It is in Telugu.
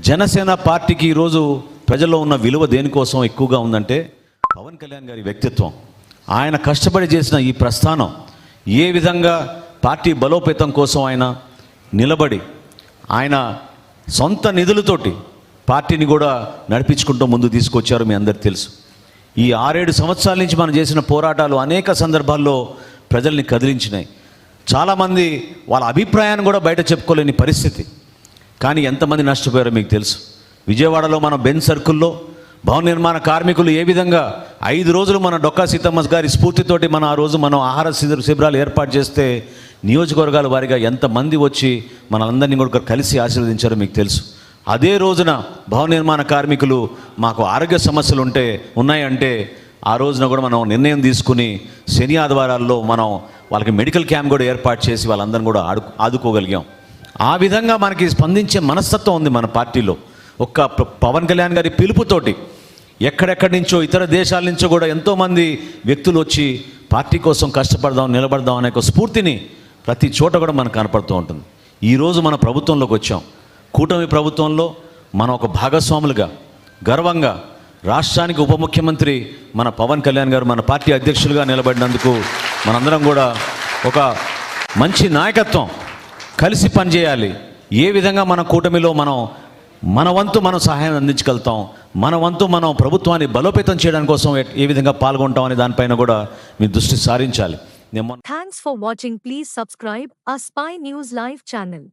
జనసేన పార్టీకి ఈరోజు ప్రజల్లో ఉన్న విలువ దేనికోసం ఎక్కువగా ఉందంటే పవన్ కళ్యాణ్ గారి వ్యక్తిత్వం. ఆయన కష్టపడి చేసిన ఈ ప్రస్థానం ఏ విధంగా పార్టీ బలోపేతం కోసం ఆయన నిలబడి ఆయన సొంత నిధులతోటి పార్టీని కూడా నడిపించుకుంటూ ముందు తీసుకొచ్చారు మీ అందరికి తెలుసు. ఈ ఆరేడు సంవత్సరాల నుంచి మనం చేసిన పోరాటాలు అనేక సందర్భాల్లో ప్రజల్ని కదిలించినాయి. చాలామంది వాళ్ళ అభిప్రాయాన్ని కూడా బయట చెప్పుకోలేని పరిస్థితి. కానీ ఎంతమంది నష్టపోయారో మీకు తెలుసు. విజయవాడలో మన బెన్ సర్కిల్లో భవన నిర్మాణ కార్మికులు ఏ విధంగా ఐదు రోజులు మన డొక్కా సీతమ్మ గారి స్ఫూర్తితోటి మనం ఆ రోజు మనం ఆహార శిబిర శిబిరాలు ఏర్పాటు చేస్తే నియోజకవర్గాల వారిగా ఎంతమంది వచ్చి మనందరినీ కూడా కలిసి ఆశీర్వదించారో మీకు తెలుసు. అదే రోజున భవన నిర్మాణ కార్మికులు మాకు ఆరోగ్య సమస్యలు ఉంటే ఉన్నాయంటే ఆ రోజున కూడా మనం నిర్ణయం తీసుకుని శని ఆదివారాల్లో మనం వాళ్ళకి మెడికల్ క్యాంప్ కూడా ఏర్పాటు చేసి వాళ్ళందరం కూడా ఆడు ఆదుకోగలిగాం. ఆ విధంగా మనకి స్పందించే మనస్తత్వం ఉంది మన పార్టీలో. ఒక్క పవన్ కళ్యాణ్ గారి పిలుపుతోటి ఎక్కడెక్కడి నుంచో ఇతర దేశాల నుంచో కూడా ఎంతోమంది వ్యక్తులు వచ్చి పార్టీ కోసం కష్టపడదాం నిలబడదాం అనే ఒక స్ఫూర్తిని ప్రతి చోట కూడా మనకు కనపడుతూ ఉంటుంది. ఈరోజు మన ప్రభుత్వంలోకి వచ్చాం. కూటమి ప్రభుత్వంలో మనం ఒక భాగస్వాములుగా గర్వంగా రాష్ట్రానికి ఉప ముఖ్యమంత్రి మన పవన్ కళ్యాణ్ గారు మన పార్టీ అధ్యక్షులుగా నిలబడినందుకు మనందరం కూడా ఒక మంచి నాయకత్వం కలిసి పనిచేయాలి. ఏ విధంగా మన కూటమిలో మనం మన వంతు మనం సహాయం అందించగలుగుతాం మన వంతు మనం ప్రభుత్వాన్ని బలోపేతం చేయడం కోసం ఏ- విధంగా పాల్గొంటాం అనే దానిపైన కూడా మీ దృష్టి సారించాలి. నేను for watching please subscribe a spy news live channel